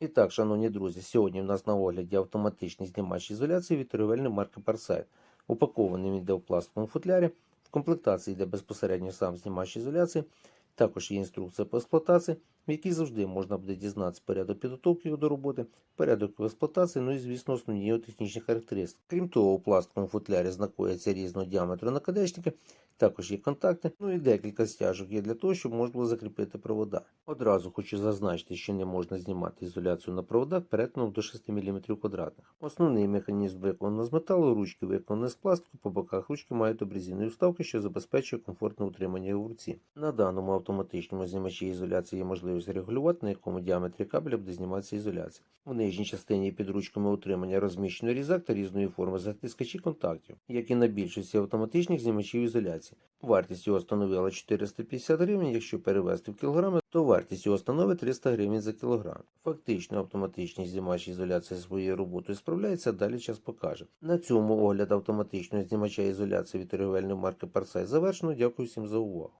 І так, шановні друзі, сьогодні в нас на огляді автоматичний знімач ізоляції від торговельної марки Parsight. Упакований він в пластиковому футлярі. В комплектації йде безпосередньо сам знімач ізоляції. Також є інструкція по експлуатації, в якій завжди можна буде дізнатися порядок підготовки його до роботи, порядок експлуатації, ну і, звісно, основні його технічні характеристики. Крім того, у пластиковому футлярі знаходяться різного діаметру наконечники, також є контакти, ну і декілька стяжок є для того, щоб можна було закріпити провода. Одразу хочу зазначити, що не можна знімати ізоляцію на проводах перетином до 6 мм квадратних. Основний механізм виконано з металу, ручки виконані з пластику, по боках ручки мають обрізані вставки, що забезпечує комфортне утримання його в руці. На даному автоматичному знімачі ізоляції є можливість регулювати, на якому діаметрі кабеля буде зніматися ізоляція. В нижній частині під ручками утримання розміщено різак та різної форми затискачі контактів, як і на більшості автоматичних знімачів ізоляції. Вартість його становила 450 гривень, якщо перевести в кілограми, то вартість його становить 300 гривень за кілограм. Фактично автоматичний знімач ізоляції своєю роботою справляється, далі час покаже. На цьому огляд автоматичного знімача ізоляції від торговельної марки Parsight завершено. Дякую всім за увагу.